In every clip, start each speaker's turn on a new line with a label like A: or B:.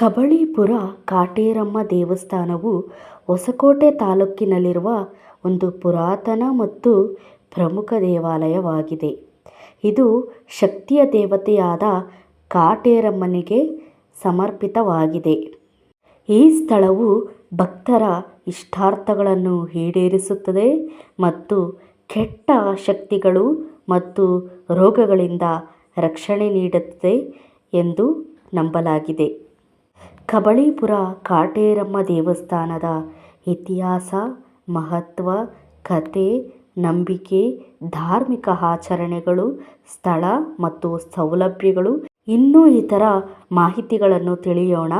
A: ಕಬಳೀಪುರ ಕಾಟೇರಮ್ಮ ದೇವಸ್ಥಾನವು ಹೊಸಕೋಟೆ ತಾಲೂಕಿನಲ್ಲಿರುವ ಒಂದು ಪುರಾತನ ಮತ್ತು ಪ್ರಮುಖ ದೇವಾಲಯವಾಗಿದೆ. ಇದು ಶಕ್ತಿಯ ದೇವತೆಯಾದ ಕಾಟೇರಮ್ಮನಿಗೆ ಸಮರ್ಪಿತವಾಗಿದೆ. ಈ ಸ್ಥಳವು ಭಕ್ತರ ಇಷ್ಟಾರ್ಥಗಳನ್ನು ಈಡೇರಿಸುತ್ತದೆ ಮತ್ತು ಕೆಟ್ಟ ಶಕ್ತಿಗಳು ಮತ್ತು ರೋಗಗಳಿಂದ ರಕ್ಷಣೆ ನೀಡುತ್ತದೆ ಎಂದು ನಂಬಲಾಗಿದೆ. ಕಬಳೀಪುರ ಕಾಟೇರಮ್ಮ ದೇವಸ್ಥಾನದ ಇತಿಹಾಸ, ಮಹತ್ವ ಕಥೆ ನಂಬಿಕೆ, ಧಾರ್ಮಿಕ ಆಚರಣೆಗಳು, ಸ್ಥಳ ಮತ್ತು ಸೌಲಭ್ಯಗಳು, ಇನ್ನೂ ಇತರ ಮಾಹಿತಿಗಳನ್ನು ತಿಳಿಯೋಣ.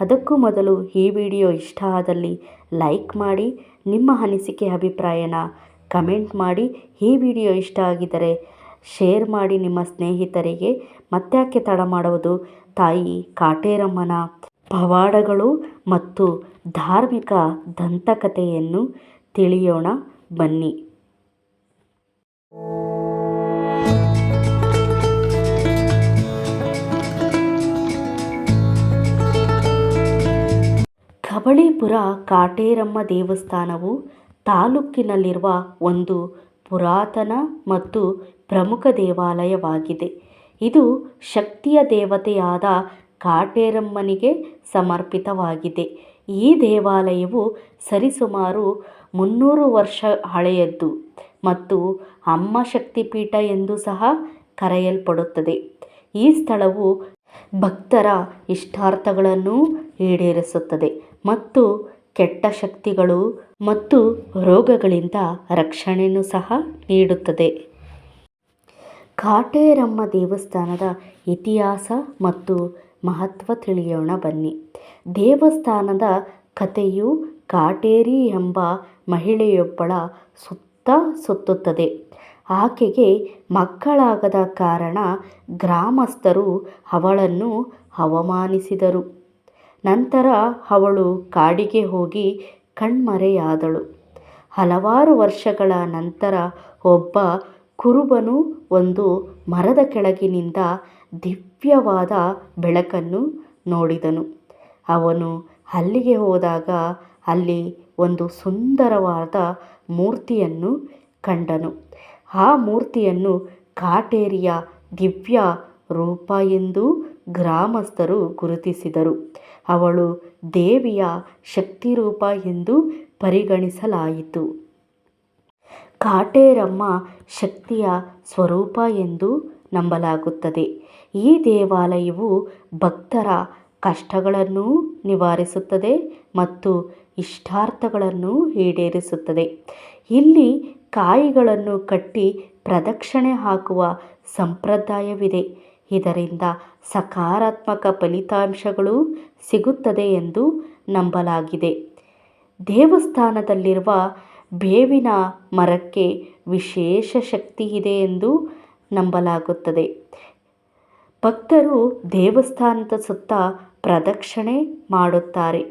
A: ಅದಕ್ಕೂ ಮೊದಲು ಈ ವಿಡಿಯೋ ಇಷ್ಟ ಆದಲ್ಲಿ ಲೈಕ್ ಮಾಡಿ, ನಿಮ್ಮ ಅನಿಸಿಕೆ ಅಭಿಪ್ರಾಯನ ಕಮೆಂಟ್ ಮಾಡಿ. ಈ ವಿಡಿಯೋ ಇಷ್ಟ ಆಗಿದ್ದರೆ ಶೇರ್ ಮಾಡಿ ನಿಮ್ಮ ಸ್ನೇಹಿತರಿಗೆ. ಮತ್ತ್ಯಾಕೆ ತಡ ಮಾಡುವುದು? ತಾಯಿ ಕಾಟೇರಮ್ಮನ ಪವಾಡಗಳು ಮತ್ತು ಧಾರ್ಮಿಕ ದಂತಕಥೆಯನ್ನು ತಿಳಿಯೋಣ, ಬನ್ನಿ. ಕಬಳಿಪುರ ಕಾಟೇರಮ್ಮ ದೇವಸ್ಥಾನವು ತಾಲೂಕಿನಲ್ಲಿರುವ ಒಂದು ಪುರಾತನ ಮತ್ತು ಪ್ರಮುಖ ದೇವಾಲಯವಾಗಿದೆ. ಇದು ಶಕ್ತಿಯ ದೇವತೆಯಾದ ಕಾಟೇರಮ್ಮನಿಗೆ ಸಮರ್ಪಿತವಾಗಿದೆ. ಈ ದೇವಾಲಯವು ಸರಿಸುಮಾರು ಮುನ್ನೂರು ವರ್ಷ ಹಳೆಯದ್ದು ಮತ್ತು ಅಮ್ಮ ಶಕ್ತಿಪೀಠ ಎಂದು ಸಹ ಕರೆಯಲ್ಪಡುತ್ತದೆ. ಈ ಸ್ಥಳವು ಭಕ್ತರ ಇಷ್ಟಾರ್ಥಗಳನ್ನು ಈಡೇರಿಸುತ್ತದೆ ಮತ್ತು ಕೆಟ್ಟ ಶಕ್ತಿಗಳು ಮತ್ತು ರೋಗಗಳಿಂದ ರಕ್ಷಣೆಯನ್ನು ಸಹ ನೀಡುತ್ತದೆ. ಕಾಟೇರಮ್ಮ ದೇವಸ್ಥಾನದ ಇತಿಹಾಸ ಮತ್ತು ಮಹತ್ವ ತಿಳಿಯೋಣ ಬನ್ನಿ. ದೇವಸ್ಥಾನದ ಕಥೆಯು ಕಾಟೇರಿ ಎಂಬ ಮಹಿಳೆಯೊಬ್ಬಳ ಸುತ್ತ ಸುತ್ತುತ್ತದೆ. ಆಕೆಗೆ ಮಕ್ಕಳಾಗದ ಕಾರಣ ಗ್ರಾಮಸ್ಥರು ಅವಳನ್ನು ಅವಮಾನಿಸಿದರು. ನಂತರ ಅವಳು ಕಾಡಿಗೆ ಹೋಗಿ ಕಣ್ಮರೆಯಾದಳು. ಹಲವಾರು ವರ್ಷಗಳ ನಂತರ ಒಬ್ಬ ಕುರುಬನು ಒಂದು ಮರದ ಕೆಳಗಿನಿಂದ ದಿವ್ಯವಾದ ಬೆಳಕನ್ನು ನೋಡಿದನು. ಅವನು ಅಲ್ಲಿಗೆ ಹೋದಾಗ ಅಲ್ಲಿ ಒಂದು ಸುಂದರವಾದ ಮೂರ್ತಿಯನ್ನು ಕಂಡನು. ಆ ಮೂರ್ತಿಯನ್ನು ಕಾಟೇರಿಯ ದಿವ್ಯ ರೂಪ ಎಂದು ಗ್ರಾಮಸ್ಥರು ಗುರುತಿಸಿದರು. ಅವಳು ದೇವಿಯ ಶಕ್ತಿರೂಪ ಎಂದು ಪರಿಗಣಿಸಲಾಯಿತು. ಕಾಟೇರಮ್ಮ ಶಕ್ತಿಯ ಸ್ವರೂಪ ಎಂದು ನಂಬಲಾಗುತ್ತದೆ. ಈ ದೇವಾಲಯವು ಭಕ್ತರ ಕಷ್ಟಗಳನ್ನು ನಿವಾರಿಸುತ್ತದೆ ಮತ್ತು ಇಷ್ಟಾರ್ಥಗಳನ್ನು ಈಡೇರಿಸುತ್ತದೆ. ಇಲ್ಲಿ ಕಾಯಿಗಳನ್ನು ಕಟ್ಟಿ ಪ್ರದಕ್ಷಿಣೆ ಹಾಕುವ ಸಂಪ್ರದಾಯವಿದೆ. ಇದರಿಂದ ಸಕಾರಾತ್ಮಕ ಫಲಿತಾಂಶಗಳು ಸಿಗುತ್ತದೆ ಎಂದು ನಂಬಲಾಗಿದೆ. ದೇವಸ್ಥಾನದಲ್ಲಿರುವ ಬೇವಿನ ಮರಕ್ಕೆ ವಿಶೇಷ ಶಕ್ತಿ ಇದೆ ಎಂದು ನಂಬಲಾಗುತ್ತದೆ. ಭಕ್ತರು ದೇವಸ್ಥಾನದ ಸುತ್ತ ಪ್ರದಕ್ಷಿಣೆ ಮಾಡುತ್ತಾರೆ.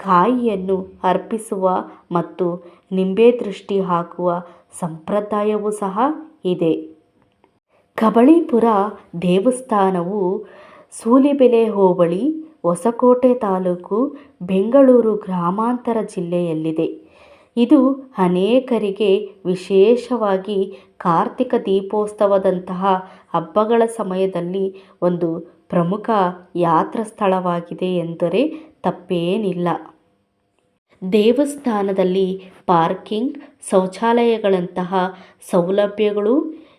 A: ಕಾಯಿಯನ್ನು ಅರ್ಪಿಸುವ ಮತ್ತು ನಿಂಬೆ ದೃಷ್ಟಿ ಹಾಕುವ ಸಂಪ್ರದಾಯವೂ ಸಹ ಇದೆ. ಕಬಳೀಪುರ ದೇವಸ್ಥಾನವು ಸೂಲಿಬೆಲೆ ಹೋಬಳಿ, ಹೊಸಕೋಟೆ ತಾಲೂಕು, ಬೆಂಗಳೂರು ಗ್ರಾಮಾಂತರ ಜಿಲ್ಲೆಯಲ್ಲಿದೆ. ಇದು ಅನೇಕರಿಗೆ ವಿಶೇಷವಾಗಿ ಕಾರ್ತಿಕ ದೀಪೋತ್ಸವದಂತಹ ಹಬ್ಬಗಳ ಸಮಯದಲ್ಲಿ ಒಂದು ಪ್ರಮುಖ ಯಾತ್ರಾ ಸ್ಥಳವಾಗಿದೆ ಎಂದರೆ ತಪ್ಪೇನಿಲ್ಲ. ದೇವಸ್ಥಾನದಲ್ಲಿ ಪಾರ್ಕಿಂಗ್, ಶೌಚಾಲಯಗಳಂತಹ ಸೌಲಭ್ಯಗಳು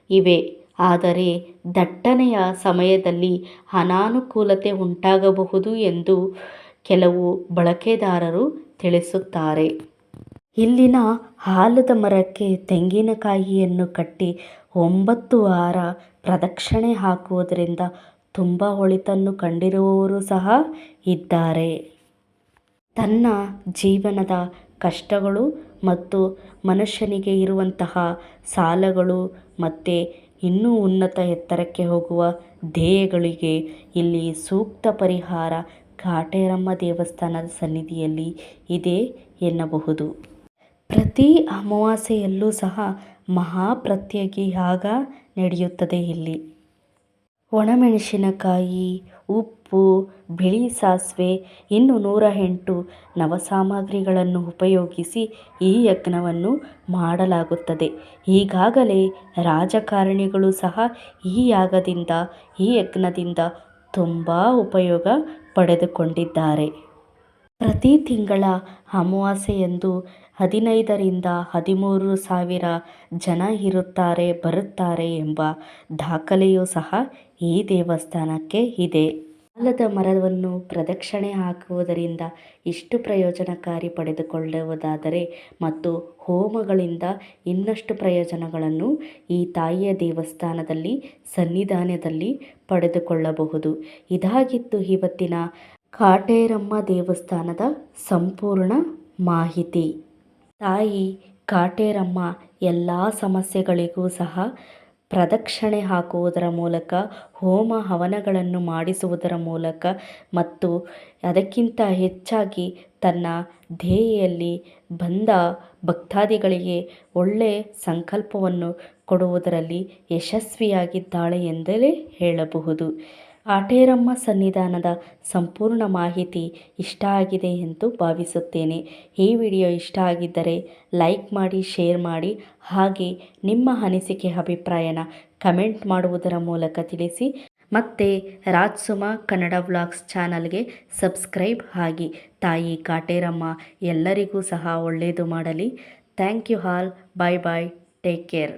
A: ಇವೆ. ಆದರೆ ದಟ್ಟಣೆಯ ಸಮಯದಲ್ಲಿ ಅನಾನುಕೂಲತೆ ಉಂಟಾಗಬಹುದು ಎಂದು ಕೆಲವು ಬಳಕೆದಾರರು ತಿಳಿಸುತ್ತಾರೆ. ಇಲ್ಲಿನ ಆಲದ ಮರಕ್ಕೆ ತೆಂಗಿನಕಾಯಿಯನ್ನು ಕಟ್ಟಿ ಒಂಬತ್ತು ವಾರ ಪ್ರದಕ್ಷಿಣೆ ಹಾಕುವುದರಿಂದ ತುಂಬ ಒಳಿತನ್ನು ಕಂಡಿರುವವರು ಸಹ ಇದ್ದಾರೆ. ತನ್ನ ಜೀವನದ ಕಷ್ಟಗಳು ಮತ್ತು ಮನುಷ್ಯನಿಗೆ ಇರುವಂತಹ ಸಾಲಗಳು ಮತ್ತು ಇನ್ನೂ ಉನ್ನತ ಎತ್ತರಕ್ಕೆ ಹೋಗುವ ಧ್ಯೇಯಗಳಿಗೆ ಇಲ್ಲಿ ಸೂಕ್ತ ಪರಿಹಾರ ಕಾಟೇರಮ್ಮ ದೇವಸ್ಥಾನದ ಸನ್ನಿಧಿಯಲ್ಲಿ ಇದೆ ಎನ್ನಬಹುದು. ಪ್ರತಿ ಅಮಾವಾಸ್ಯೆಯಲ್ಲೂ ಸಹ ಮಹಾಪ್ರತ್ಯಗಿ ಯಾಗ ನಡೆಯುತ್ತದೆ ಇಲ್ಲಿ. ಒಣಮೆಣಸಿನಕಾಯಿ, ಉಪ್ಪು, ಬಿಳಿ ಸಾಸಿವೆ, ಇನ್ನು ನೂರ ಎಂಟು ನವಸಾಮಗ್ರಿಗಳನ್ನು ಉಪಯೋಗಿಸಿ ಈ ಯಜ್ಞವನ್ನು ಮಾಡಲಾಗುತ್ತದೆ. ಈಗಾಗಲೇ ರಾಜಕಾರಣಿಗಳು ಸಹ ಈ ಯಾಗದಿಂದ, ಈ ಯಜ್ಞದಿಂದ ತುಂಬ ಉಪಯೋಗ ಪಡೆದುಕೊಂಡಿದ್ದಾರೆ. ಪ್ರತಿ ತಿಂಗಳ ಅಮಾವಾಸ್ಯೆಯಂದು ಹದಿನೈದರಿಂದ ಹದಿಮೂರು ಸಾವಿರ ಜನ ಇರುತ್ತಾರೆ, ಬರುತ್ತಾರೆ ಎಂಬ ದಾಖಲೆಯೂ ಸಹ ಈ ದೇವಸ್ಥಾನಕ್ಕೆ ಇದೆ. ಆಲದ ಮರವನ್ನು ಪ್ರದಕ್ಷಿಣೆ ಹಾಕುವುದರಿಂದ ಇಷ್ಟು ಪ್ರಯೋಜನಕಾರಿ ಪಡೆದುಕೊಳ್ಳುವುದಾದರೆ ಮತ್ತು ಹೋಮಗಳಿಂದ ಇನ್ನಷ್ಟು ಪ್ರಯೋಜನಗಳನ್ನು ಈ ತಾಯಿಯ ದೇವಸ್ಥಾನದಲ್ಲಿ, ಸನ್ನಿಧಾನದಲ್ಲಿ ಪಡೆದುಕೊಳ್ಳಬಹುದು. ಇದಾಗಿತ್ತು ಇವತ್ತಿನ ಕಾಟೇರಮ್ಮ ದೇವಸ್ಥಾನದ ಸಂಪೂರ್ಣ ಮಾಹಿತಿ. ತಾಯಿ ಕಾಟೇರಮ್ಮ ಎಲ್ಲ ಸಮಸ್ಯೆಗಳಿಗೂ ಸಹ ಪ್ರದಕ್ಷಿಣೆ ಹಾಕುವುದರ ಮೂಲಕ, ಹೋಮ ಹವನಗಳನ್ನು ಮಾಡಿಸುವುದರ ಮೂಲಕ ಮತ್ತು ಅದಕ್ಕಿಂತ ಹೆಚ್ಚಾಗಿ ತನ್ನ ಧ್ಯೇಯಲ್ಲಿ ಬಂದ ಭಕ್ತಾದಿಗಳಿಗೆ ಒಳ್ಳೆಯ ಸಂಕಲ್ಪವನ್ನು ಕೊಡುವುದರಲ್ಲಿ ಯಶಸ್ವಿಯಾಗಿದ್ದಾಳೆ ಎಂದಲೇ ಹೇಳಬಹುದು. ಕಾಟೇರಮ್ಮ ಸನ್ನಿಧಾನದ ಸಂಪೂರ್ಣ ಮಾಹಿತಿ ಇಷ್ಟ ಆಗಿದೆ ಎಂದು ಭಾವಿಸುತ್ತೇನೆ. ಈ ವಿಡಿಯೋ ಇಷ್ಟ ಆಗಿದ್ದರೆ ಲೈಕ್ ಮಾಡಿ, ಶೇರ್ ಮಾಡಿ, ಹಾಗೆ ನಿಮ್ಮ ಅನಿಸಿಕೆ, ಅಭಿಪ್ರಾಯನ ಕಮೆಂಟ್ ಮಾಡುವುದರ ಮೂಲಕ ತಿಳಿಸಿ. ಮತ್ತೆ ರಾಜ್ಸುಮಾ ಕನ್ನಡ ವ್ಲಾಗ್ಸ್ ಚಾನಲ್ಗೆ ಸಬ್ಸ್ಕ್ರೈಬ್ ಆಗಿ. ತಾಯಿ ಕಾಟೇರಮ್ಮ, ಎಲ್ಲರಿಗೂ ಸಹ ಒಳ್ಳೆಯದು ಮಾಡಲಿ. Thank you all bye bye. Take care.